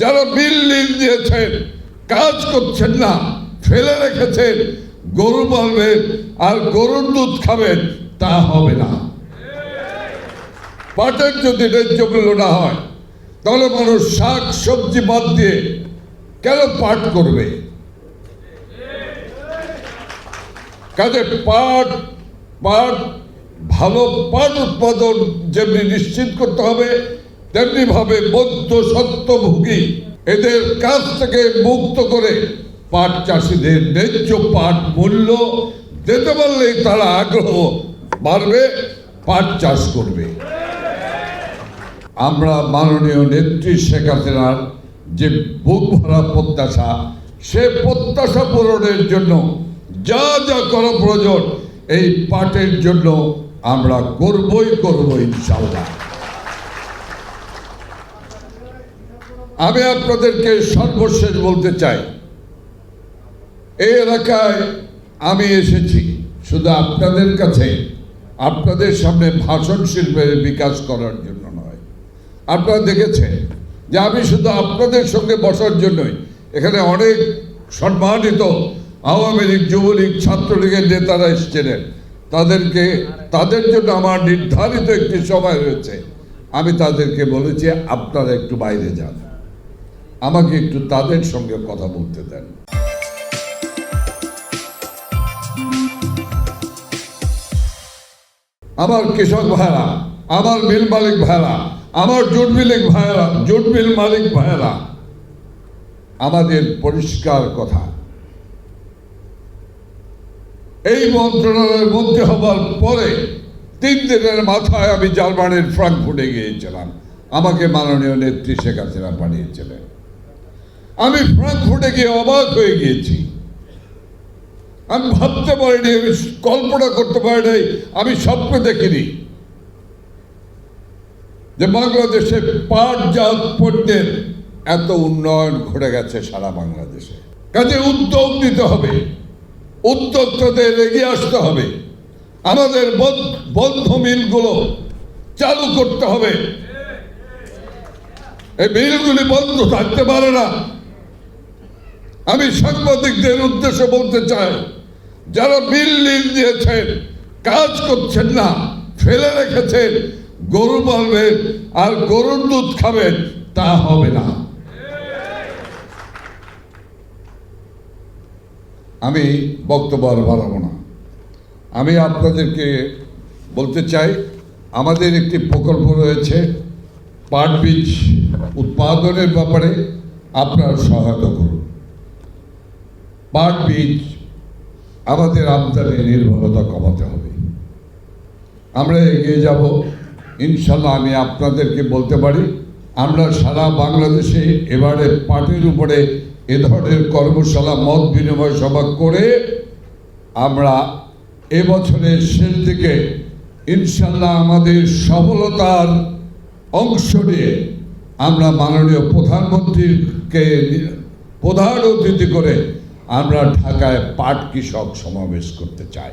যারা বিল লিল দিয়েছেন, কাজ করছেন না, ফেলে রেখেছেন, গরু পালবেন আর গরুর দুধ খাবেন, তা হবে না। পাটের যদি ন্যায্য মূল্য না হয়, তাহলে মানুষ শাক, সবজি বাদ দিয়ে কেন পাট করবে? কাজে পাট পাট, ভালো পাট উৎপাদন যেমনি নিশ্চিত করতে হবে তেমনি ভাবে বৌদ্ধ সত্যভোগী এদের কাছ থেকে মুক্ত করে পাট চাষিদের ন্যায্য পাট মূল্য দিতে পারলেই তারা আগ্রহ বাড়বে, পাট চাষ করবে। আমরা মাননীয় নেত্রী শেখ হাসিনার যে বুক ভরা প্রত্যাশা, সে প্রত্যাশা পূরণের জন্য যা যা করা প্রয়োজন, এই পাটের জন্য আমরা করবই করব ইনশাল্লাহ আমি আপনাদেরকে সর্বশেষ বলতে চাই, এই এলাকায় আমি এসেছি শুধু আপনাদের কাছে, আপনাদের সামনে ভাষণ শিল্পের বিকাশ করার জন্য নয়। আপনারা দেখেছেন যে আমি শুধু আপনাদের সঙ্গে বসার জন্যই এখানে অনেক সম্মানিত আওয়ামী লীগ, যুবলীগ, ছাত্রলীগের নেতারা এসেছিলেন। তাদেরকে, তাদের জন্য আমার নির্ধারিত একটি সময় রয়েছে। আমি তাদেরকে বলেছি, আপনারা একটু বাইরে যান। আমাকে একটু তাদের সঙ্গে কথা বলতে দেন। আমার কৃষক ভাইরা, আমার মিল মালিক ভাইরা, আমার জুট মিলিক ভাইরা, জুট মিল মালিক ভাইরা, আমাদের পরিষ্কার কথা। এই মন্ত্রণালয়ের মধ্যে হবার পরে তিন দিনের মাথায় আমি জার্মানির ফ্রাঙ্কফুটে গিয়েছিলাম। আমাকে মাননীয় নেত্রী শেখ হাসিনা পাঠিয়েছিলেন। আমি ফ্রাঙ্কফুটে গিয়ে অবাক হয়ে গিয়েছি। আমি ভাবতে পারিনি, আমি কল্পনা করতে পারিনি, আমি স্বপ্ন দেখিনি যে বাংলাদেশে পাটজাত পণ্যের এত উন্নয়ন ঘটে গেছে সারা বাংলাদেশে। কাজে উদ্যোগ নিতে হবে উদ্যোক্তাদের এগিয়ে আসতে হবে। আমাদের বন- বন্ধ মিলগুলো চালু করতে হবে। এই মিলগুলি বন্ধ থাকতে পারে না। আমি সাংবাদিকদের উদ্দেশ্যে বলতে চাই, যারা বিল দিয়েছেন, কাজ করছেন না, ফেলে রেখেছেন, গরু পালবেন আর গরুর দুধ খাবেন, তা হবে না। আমি বক্তব্য আর বাড়াবো না। আমি আপনাদেরকে বলতে চাই, আমাদের একটি প্রকল্প রয়েছে, পাট বীজ উৎপাদনের ব্যাপারে আপনার সহায়তা করুন। পাট বীজ আমাদের আমদানি নির্ভরতা কমাতে হবে। আমরা এগিয়ে যাব। ইনশাল্লাহ আমি আপনাদেরকে বলতে পারি, আমরা সারা বাংলাদেশে এবারে পাটের উপরে এ ধরনের কর্মশালা, মত বিনিময় সভা করে আমরা এবছরের শেষ দিকে ইনশাল্লাহ আমাদের সফলতার অংশ নিয়ে আমরা মাননীয় প্রধানমন্ত্রীকে প্রধান অতিথি করে আমরা ঢাকায় পাট কৃষক সমাবেশ করতে চাই।